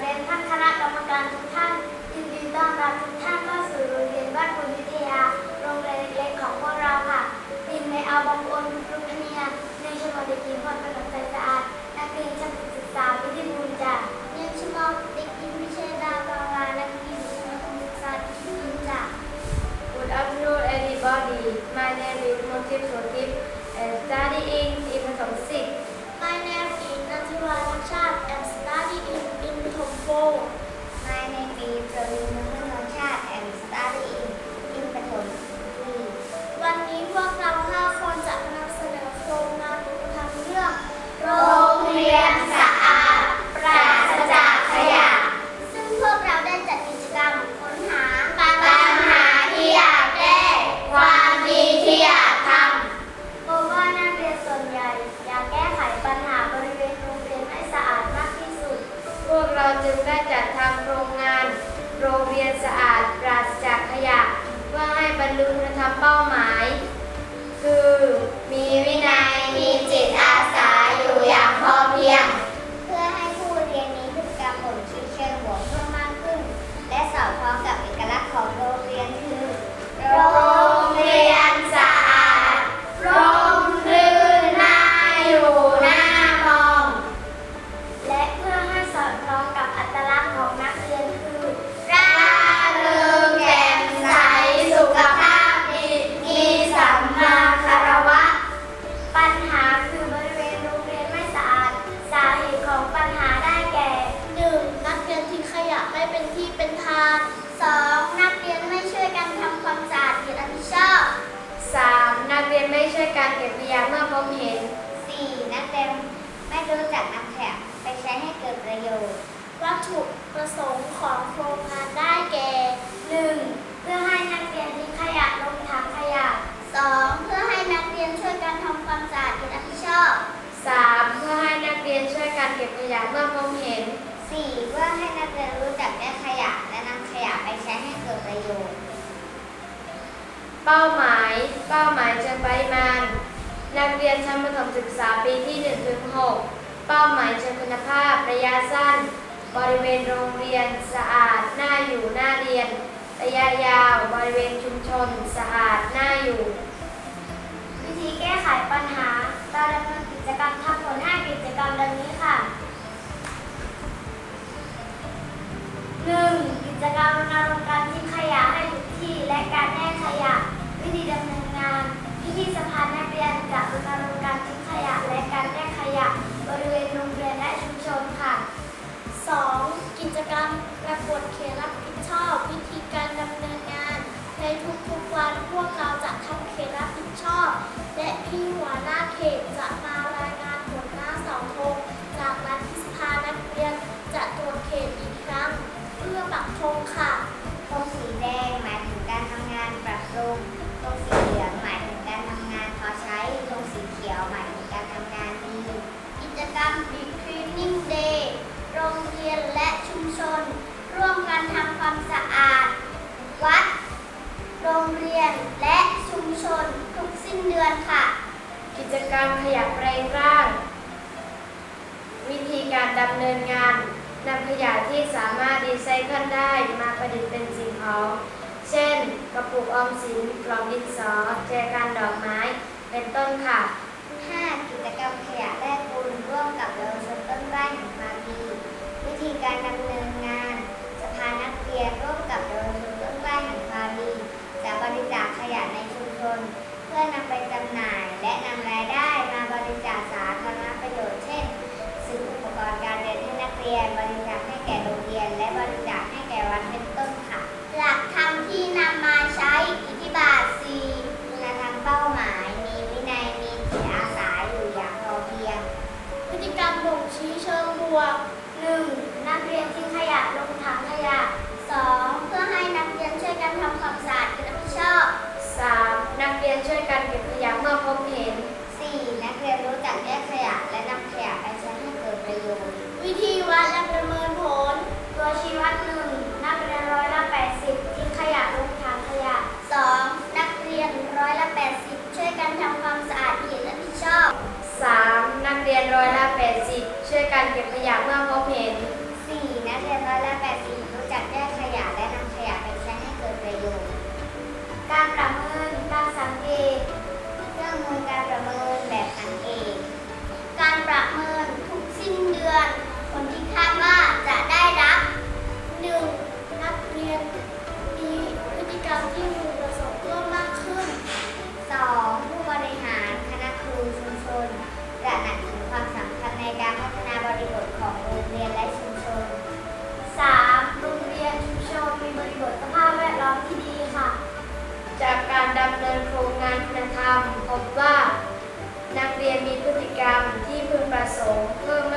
เรีนท่านคณะกรรมการทุกท่านยินดีต้อนรับทุกท่านเข้าสู่โรงเรียนบ้านคุณวิทยา โรงเรียนเล็กของพวกเราค่ะดินในอาบองโอนรุกเนียในชนบทเด็กหญิปรดับใสะอาด นักเรียนชั้นศึกาวิทยบุญจ่าเนช่อน้องเด็พิงวิดาบางลานักเรียนชั้นศึกพิทยาบุา Good afternoon everybody my name is Motif Sotip and studying จึงได้จัดทำโครงงาน โรงเรียนสะอาดปราศจากขยะ เพื่อให้บรรลุคุณธรรมเป้าหมาย คือมีวินัยมีจิตอาสา ยการเก็บพยานเมื่อพบเห็น 4. นักเต็มนไม่รู้จักนำแถบไปใช้ให้เกิดประโยชน์ วัตถุประสงค์ของโครงการได้แก่ เป้าหมายเชิงปริมาณ นักเรียนชั้นประถมศึกษาปีที่1ถึง6เป้าหมายเชิงคุณภาพระยะสั้น บริเวณโรงเรียนสะอาดน่าอยู่น่าเรียน ระยะยาว บริเวณชุมชน สะอาดน่าอยู่ กิจกรรมประกวดเขตรับผิดชอบ วิธีการดำเนินงาน ในทุกๆวันพวกเราจะทำเขตรับผิดชอบ และพี่หัวหน้าเขตจะมา โรงเรียนและชุมชนทุกสิ้นเดือนค่ะ กิจกรรมขยะแปลงร่าง วิธีการดำเนินงานนำขยะที่สามารถรีไซเคิลได้มาประดิษฐ์เป็นสิ่งของ เช่น กระปุกออมสินกล่องดินสอแจกันดอกไม้ เป็นต้นค่ะ 5. กิจกรรมขยะแลก ช่วยกันเก็บขยะเมื่อพบเห็น 4. นักเรียนร้อยละแบบสี่รู้จักแยกขยะและนำขยะไปใช้ให้เกิดประโยชน์ การประเมินการสังเกตเครื่องมือการประเมินแบบสังเกต การประเมินทุกสิ้นเดือน So.